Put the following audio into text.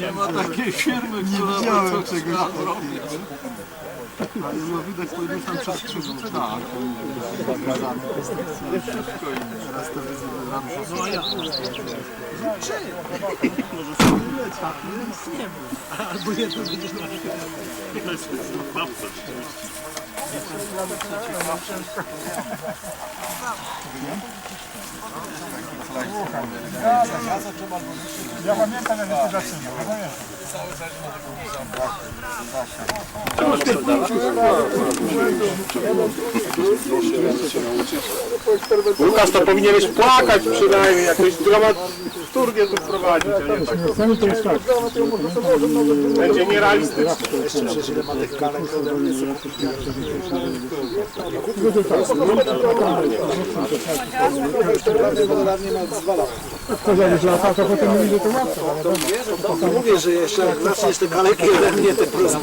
Nie ma takiej firmy, która widziałem to czegoś takiego. Ale no widać po jednym tam przez krzyżówce. Tak. Teraz to widzę, że nam się No a ja. Albo jedno będziesz na Ja pamiętam jak to zaczynał. Łukasz, to powinieneś płakać przynajmniej, jakąś dramaturgię tu wprowadzić, a nie tak. Będzie nierealistyczne. Mówię, że jeszcze zaczniesz te kaleki ode mnie, te proste